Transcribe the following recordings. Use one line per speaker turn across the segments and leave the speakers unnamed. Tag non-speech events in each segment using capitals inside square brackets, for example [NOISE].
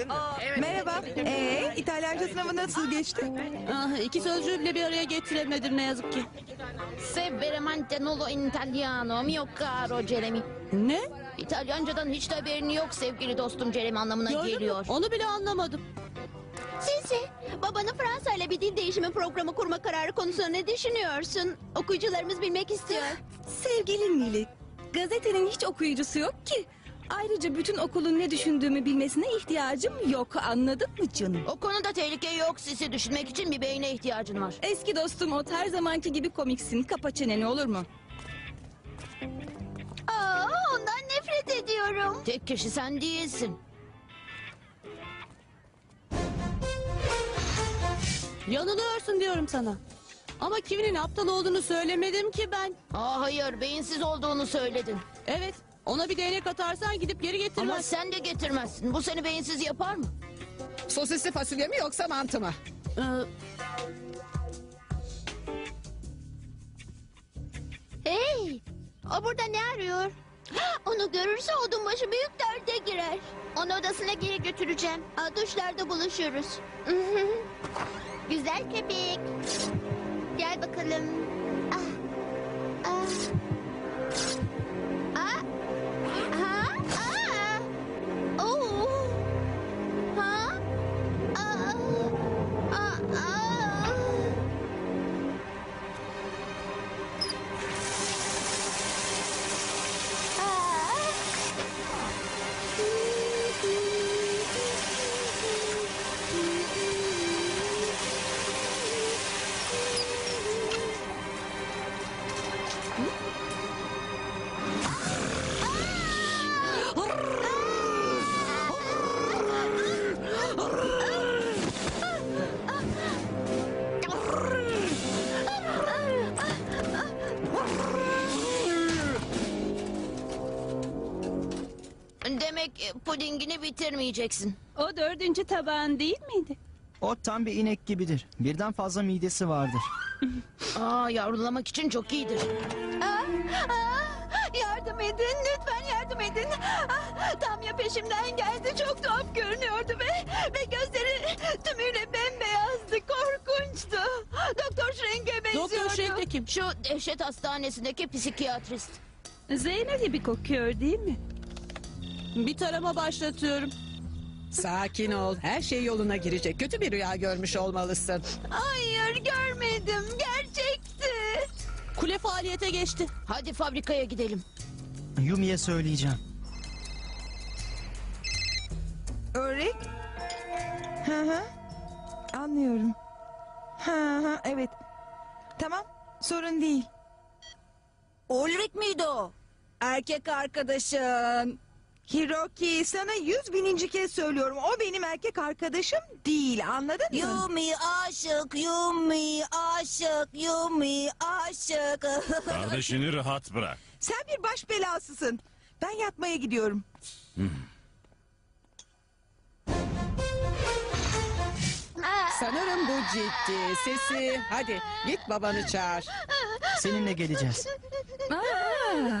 Yedin mi?
Merhaba. Ee, İtalyanca sınavı nasıl geçti?
Ah, iki sözcüğü bile bir araya getiremedim ne yazık ki.
Se veramente non lo in italiano mio caro Jeremy.
Ne?
İtalyancadan hiç de haberin yok sevgili dostum Jeremy anlamına
Gördün mü?
geliyor.
Onu bile anlamadım.
Sisi, babanın Fransa ile bir dil değişimi programı kurma kararı konusunda ne düşünüyorsun? Okuyucularımız bilmek istiyor.
Sevgili Nili, gazetenin hiç okuyucusu yok ki. Ayrıca bütün okulun ne düşündüğümü bilmesine ihtiyacım yok. Anladın mı canım?
O konuda tehlike yok sisi düşünmek için bir beyne ihtiyacın var.
Eski dostum o her zamanki gibi komiksin. Kapa çeneni olur mu?
Aa, ondan nefret ediyorum.
Tek kişi sen değilsin.
Yanılıyorsun diyorum sana. Ama Kivi'nin aptal olduğunu söylemedim ki ben.
Aa hayır beyinsiz olduğunu söyledin.
Evet, ona bir değnek atarsan gidip geri
Ama
getirmez.
sen de getirmezsin. Bu seni beyinsiz yapar mı?
Sosisli fasulye mi yoksa mantı mı?
Ee,
Hey, o burada ne arıyor? [GASPS] Onu görürse odun başı büyük derde girer. Onu odasına geri götüreceğim. Aa, duşlarda buluşuruz. [LAUGHS] Güzel köpek. Gel bakalım.
Demek e, pudingini bitirmeyeceksin.
O dördüncü tabağın değil miydi?
O tam bir inek gibidir. Birden fazla midesi vardır. [LAUGHS]
Aa yavrulamak için çok iyidir.
Ah, Yardım edin, lütfen yardım edin. Ah, Damya peşimden geldi, çok tuhaf görünüyordu ve ve gözleri tümüyle bembeyazdı, korkunçtu. Doktor Schrenk'e benziyordu.
Doktor Şevk de kim?
Şu dehşet hastanesindeki psikiyatrist.
Zeynep gibi kokuyor değil mi?
Bir tarama başlatıyorum.
Sakin ol. Her şey yoluna girecek. Kötü bir rüya görmüş olmalısın.
Hayır, görmedim, gerçekti.
Kule faaliyete geçti.
Hadi fabrikaya gidelim.
Yumi'ye söyleyeceğim.
Örek? Hı hı. Anlıyorum. Hı hı evet. Tamam sorun değil.
Ulrik miydi o? Erkek arkadaşım.
Hiroki sana yüz bininci kez söylüyorum. O benim erkek arkadaşım değil anladın mı?
Yumi aşık, Yumi aşık, Yumi aşık. [LAUGHS]
Kardeşini rahat bırak.
Sen bir baş belasısın. Ben yatmaya gidiyorum.
Sanırım bu ciddi. Sesi. Hadi git babanı çağır.
Seninle geleceğiz.
Aa,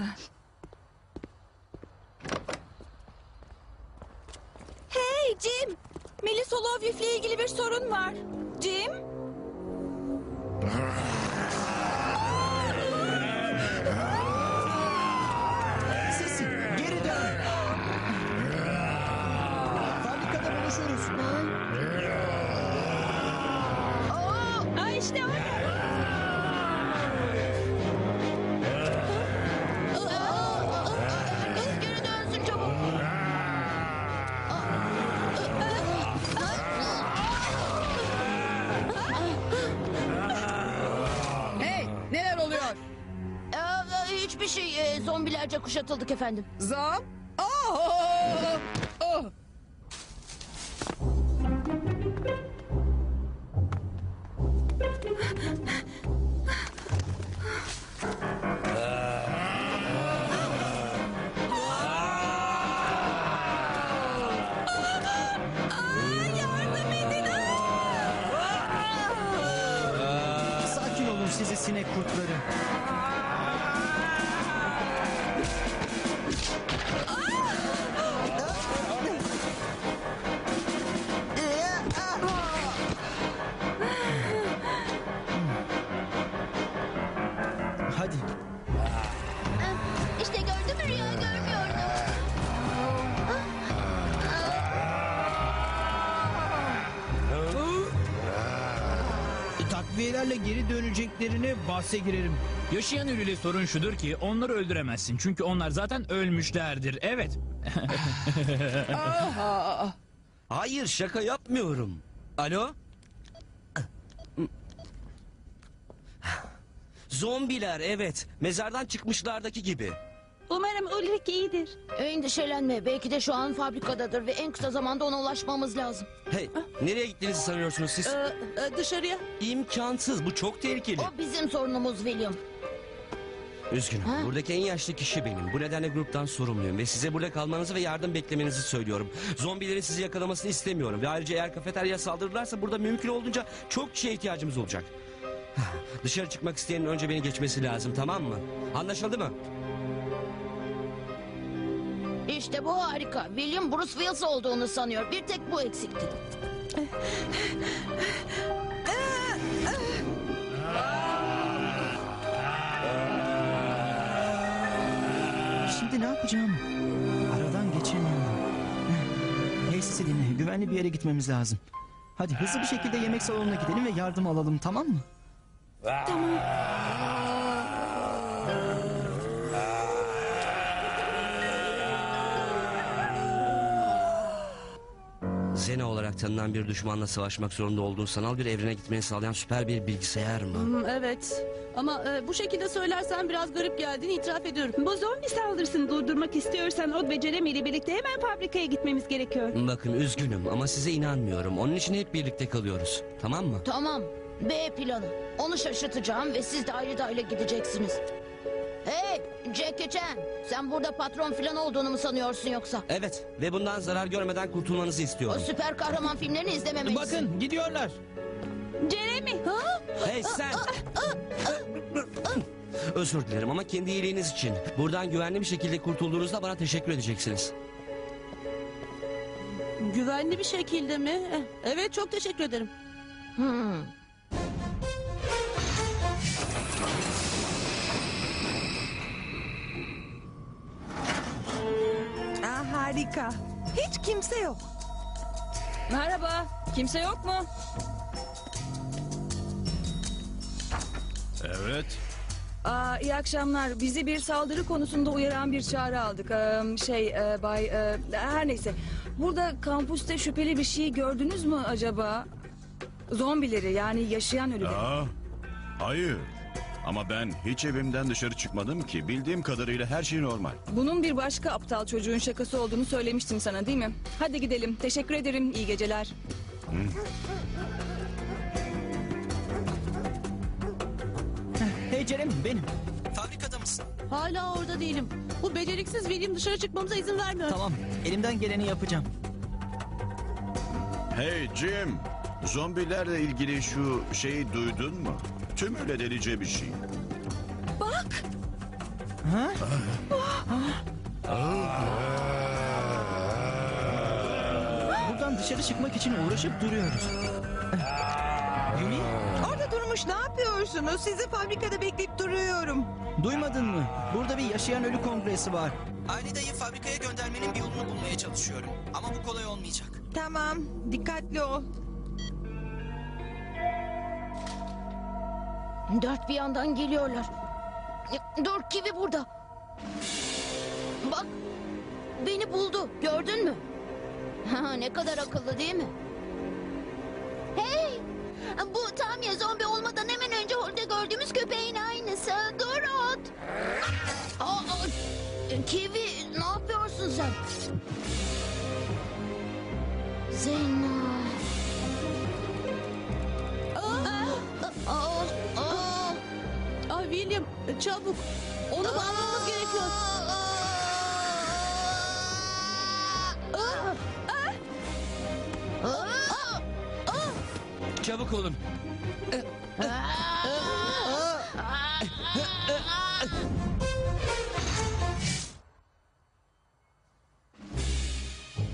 Hey Jim,
İle ilgili bir sorun var. Jim?
Sesi geri dön. Fabrikada buluşuruz.
Aa işte orada.
Hiçbir şey. Ee, zombilerce kuşatıldık efendim.
Zam? Oh!
Hadi.
İşte gördün mü rüya görmüyordum.
Takviyelerle geri döneceklerine bahse girerim.
Yaşayan ölüyle sorun şudur ki onları öldüremezsin. Çünkü onlar zaten ölmüşlerdir. Evet. [LAUGHS]
Hayır şaka yapmıyorum. Alo? Zombiler evet. Mezardan çıkmışlardaki gibi.
Umarım Ulrik iyidir.
Endişelenme. Belki de şu an fabrikadadır ve en kısa zamanda ona ulaşmamız lazım.
Hey nereye gittiğinizi sanıyorsunuz siz?
Ee, e, dışarıya.
İmkansız bu çok tehlikeli.
O bizim sorunumuz William.
Üzgünüm.
Ha?
Buradaki en yaşlı kişi benim. Bu nedenle gruptan sorumluyum ve size burada kalmanızı ve yardım beklemenizi söylüyorum. Zombilerin sizi yakalamasını istemiyorum ve ayrıca eğer kafeteryaya saldırırlarsa burada mümkün olduğunca çok kişiye ihtiyacımız olacak. Dışarı çıkmak isteyenin önce beni geçmesi lazım tamam mı? Anlaşıldı mı?
İşte bu harika. William Bruce Willis olduğunu sanıyor. Bir tek bu eksikti.
Şimdi ne yapacağım? Aradan geçemiyorum. Hey sesi dinle. Güvenli bir yere gitmemiz lazım. Hadi hızlı bir şekilde yemek salonuna gidelim ve yardım alalım tamam mı?
Zena olarak tanınan bir düşmanla savaşmak zorunda olduğun sanal bir evrene gitmeni sağlayan süper bir bilgisayar mı?
Hmm, evet. Ama e, bu şekilde söylersen biraz garip geldiğini itiraf ediyorum.
Bu zombi saldırısını durdurmak istiyorsan Od ve Jeremy ile birlikte hemen fabrikaya gitmemiz gerekiyor.
Bakın üzgünüm ama size inanmıyorum. Onun için hep birlikte kalıyoruz. Tamam mı?
Tamam. B planı. Onu şaşırtacağım ve siz de ayrı ayrı gideceksiniz. Hey Jackie Chan. Sen burada patron falan olduğunu mu sanıyorsun yoksa?
Evet ve bundan zarar görmeden kurtulmanızı
O
istiyorum.
süper kahraman filmlerini izlememelisin.
Bakın gidiyorlar.
Jeremy! Ha?
Hey sen! Özür dilerim ama kendi iyiliğiniz için. Buradan güvenli bir şekilde kurtulduğunuzda bana teşekkür edeceksiniz.
Güvenli bir şekilde mi? Eh, Evet çok teşekkür ederim.
Hmm.
Harika. Hiç kimse yok.
Merhaba. Kimse yok mu?
Evet.
Aa, iyi akşamlar. Bizi bir saldırı konusunda uyaran bir çağrı aldık. Ee, şey e, bay e, her neyse. Burada kampüste şüpheli bir şey gördünüz mü acaba? Zombileri yani yaşayan ölüleri.
Aa, hayır. Ama ben hiç evimden dışarı çıkmadım ki. Bildiğim kadarıyla her şey normal.
Bunun bir başka aptal çocuğun şakası olduğunu söylemiştim sana değil mi? Hadi gidelim. Teşekkür ederim. İyi geceler.
Hey Jeremy benim. Fabrikada mısın?
Hala orada değilim. Bu beceriksiz William dışarı çıkmamıza izin vermiyor.
Tamam. Elimden geleni yapacağım.
Hey Jim. Zombilerle ilgili şu şeyi duydun mu? Tümüyle delice bir şey.
Ha? Buradan dışarı çıkmak için uğraşıp duruyoruz. Yumi,
Orada durmuş ne yapıyorsunuz? Sizi fabrikada bekleyip duruyorum.
duymadın mı? Burada bir yaşayan ölü kongresi var. Aylida'yı fabrikaya göndermenin bir yolunu bulmaya çalışıyorum. Ama bu kolay olmayacak.
Tamam, dikkatli ol.
Dört bir yandan geliyorlar. Dur Kivi burada. Bak beni buldu gördün mü? Ha, ne kadar akıllı değil mi?
Hey! Bu tam ya zombi olmadan hemen önce orada gördüğümüz köpeğin aynısı. Dorot!
Aa, Kivi ne yapıyorsun sen? Zeyna.
Çabuk. Onu bağlamamız gerekiyor.
Çabuk olun.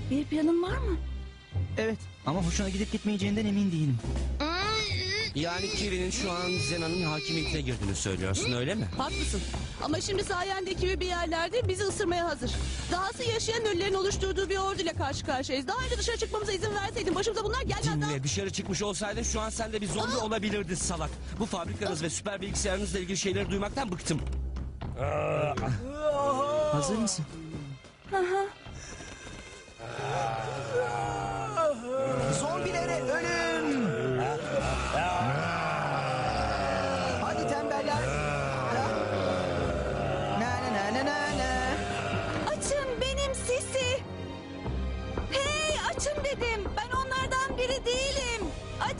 Bir planın var mı?
Evet ama hoşuna gidip gitmeyeceğinden emin değilim.
Yani Kivi'nin şu an Zena'nın hakimiyetine girdiğini söylüyorsun öyle mi?
Haklısın. Ama şimdi sayende gibi bir yerlerde bizi ısırmaya hazır. Dahası yaşayan ölülerin oluşturduğu bir orduyla karşı karşıyayız. Daha önce dışarı çıkmamıza izin verseydin başımıza bunlar gelmez daha.
Dinle dışarı çıkmış olsaydın şu an sen de bir zombi olabilirdin salak. Bu fabrikanız ve süper bilgisayarınızla ilgili şeyleri duymaktan bıktım.
Hazır mısın? Zombilere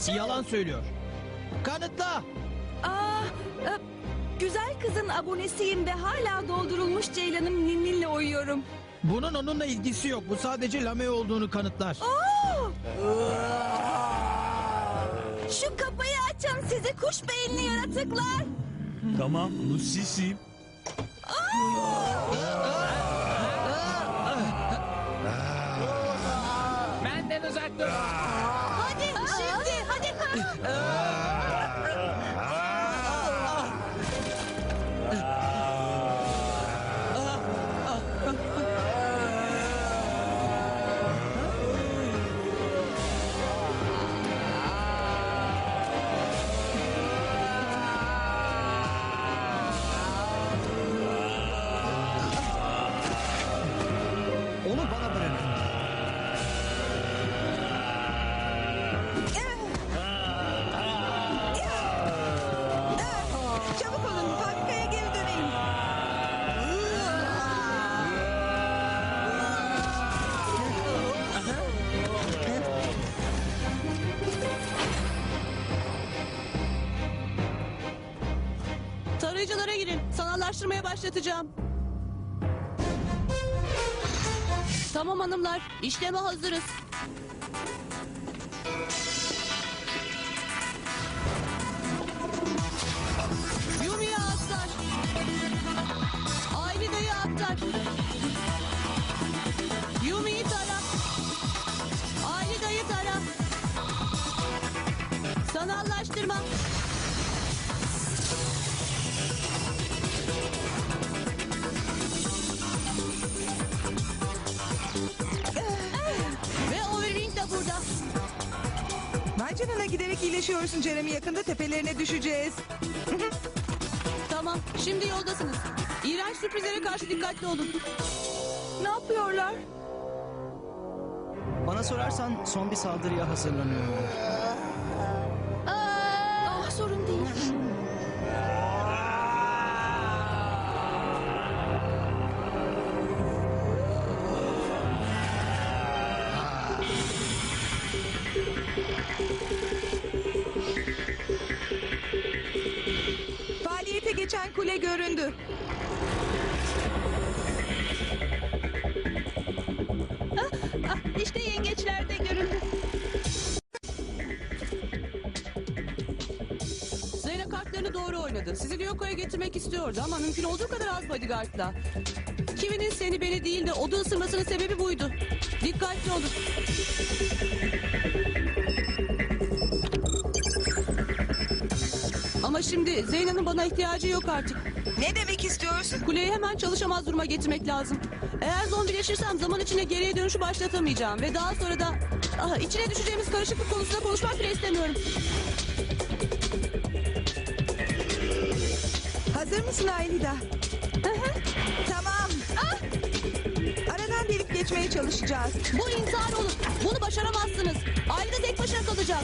Açın.
Yalan söylüyor. Kanıtla.
Aa, e, güzel kızın abonesiyim ve hala doldurulmuş ceylanım ninninle uyuyorum.
Bunun onunla ilgisi yok. Bu sadece lame olduğunu kanıtlar.
Oo! Şu kapıyı açın sizi kuş beyinli yaratıklar.
Tamam bu sisim.
Benden
Onu bana bırakın.
Çabuk olun, fabrikaya geri dönelim.
Tarayıcılara girin. Sanallaştırmaya başlatacağım. Tamam hanımlar. işleme hazırız.
Vay canına giderek iyileşiyorsun Jeremy. Yakında tepelerine düşeceğiz. [LAUGHS]
Tamam, şimdi yoldasınız. İğrenç sürprizlere karşı dikkatli olun.
Ne yapıyorlar?
Bana sorarsan son bir saldırıya hazırlanıyorlar.
Geçen kule göründü.
Ah, işte yengeçler de göründü. Zeyna kartlarını doğru oynadı. Sizi Lyoko'ya getirmek istiyordu ama mümkün olduğu kadar az bodyguardla. Kivi'nin seni beni değil de odu ısırmasının sebebi buydu. Dikkatli olun. Şimdi Zeyna'nın bana ihtiyacı yok artık.
Ne demek istiyorsun?
Kuleyi hemen çalışamaz duruma getirmek lazım. Eğer zombileşirsem zaman içinde geriye dönüşü başlatamayacağım. Ve daha sonra da ah, içine düşeceğimiz karışıklık konusunda konuşmak bile istemiyorum.
Hazır mısın Aylida? tamam. Aradan delip geçmeye çalışacağız.
Bu intihar olur. Bunu başaramazsınız. Ailede tek başına kalacak.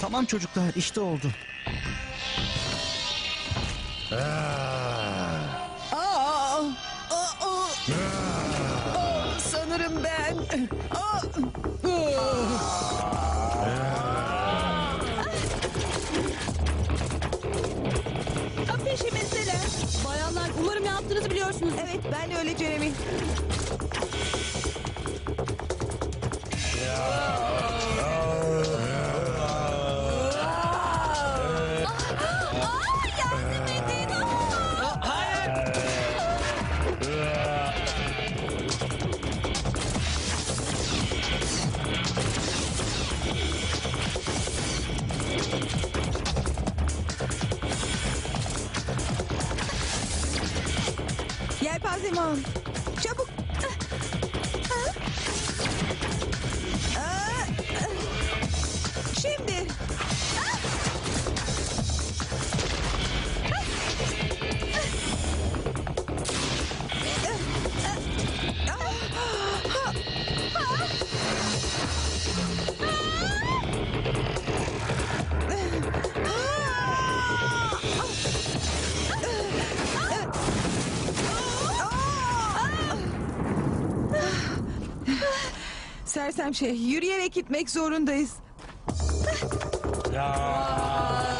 Tamam çocuklar işte oldu.
Aa, aa, aa. Aa, sanırım ben. Aa,
Ah, Peşimizdeler. Bayanlar umarım ne yaptığınızı biliyorsunuz.
evet ben de öyle Jeremy. Mom. Sersem şey, yürüyerek gitmek zorundayız. Çabuk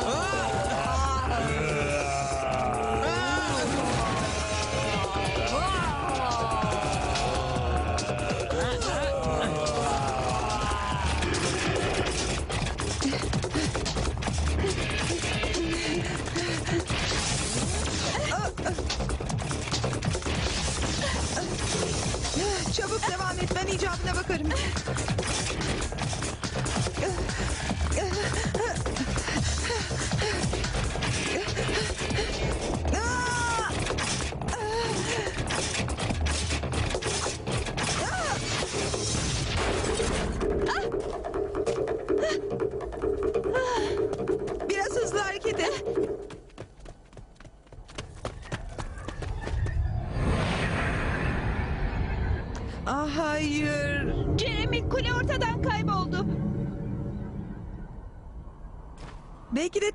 ben icabına bakarım.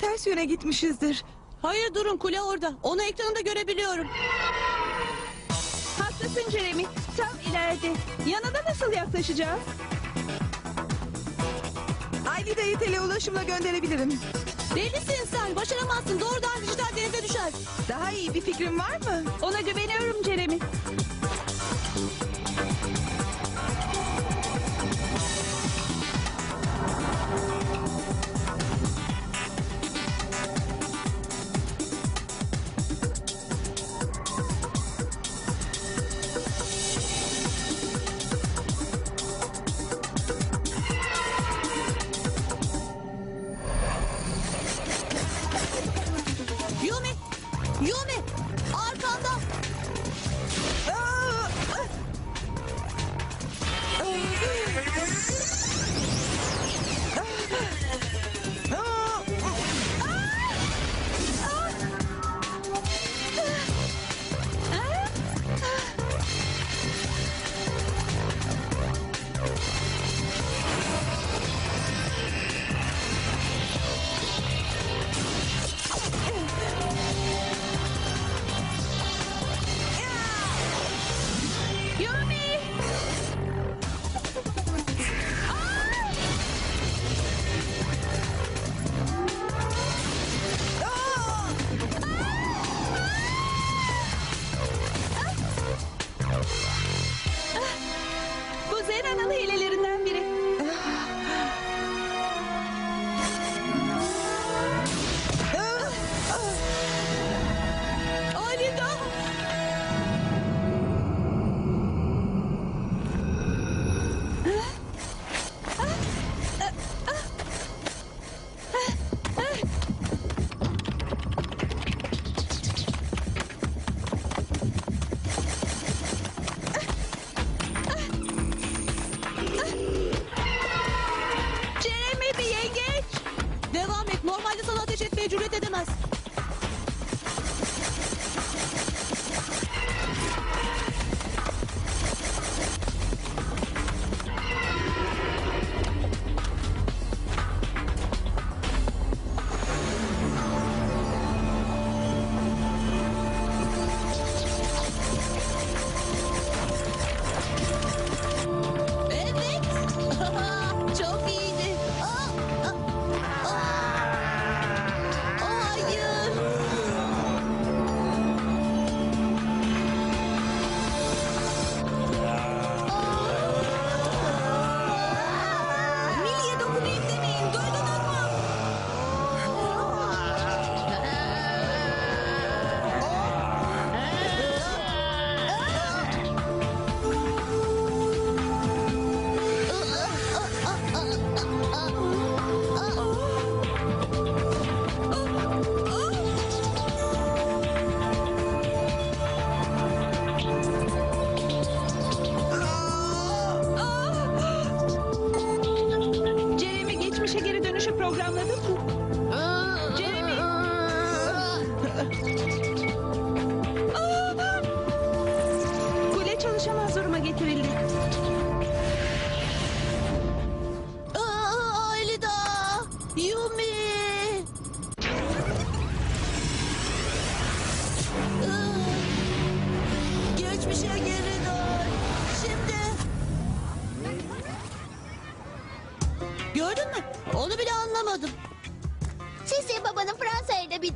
Ters yöne gitmişizdir.
Hayır durun kule orada. Onu ekranında görebiliyorum.
Haklısın Jeremy. Tam ileride. Yanına nasıl yaklaşacağız?
Aylida'yı tele ulaşımla gönderebilirim.
Delisin sen. Başaramazsın. Doğrudan dijital denize düşer.
Daha iyi bir fikrin var mı?
Ona güveniyorum Jeremy.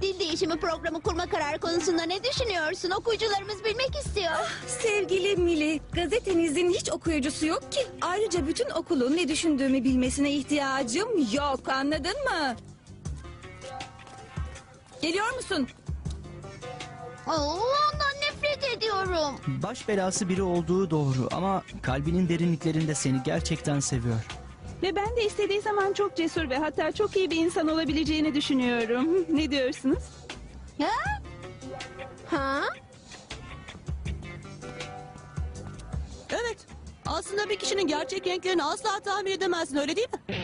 Dil değişimi programı kurma kararı konusunda ne düşünüyorsun? Okuyucularımız bilmek istiyor.
Sevgili Mili, gazetenizin hiç okuyucusu yok ki. Ayrıca bütün okulun ne düşündüğümü bilmesine ihtiyacım yok. Anladın mı? Geliyor musun?
Oo, ondan nefret ediyorum.
Baş belası biri olduğu doğru ama kalbinin derinliklerinde seni gerçekten seviyor.
Ve ben de istediği zaman çok cesur ve hatta çok iyi bir insan olabileceğini düşünüyorum. [LAUGHS] Ne diyorsunuz?
Ha? Ha?
Evet. Aslında bir kişinin gerçek renklerini asla tahmin edemezsin öyle değil mi?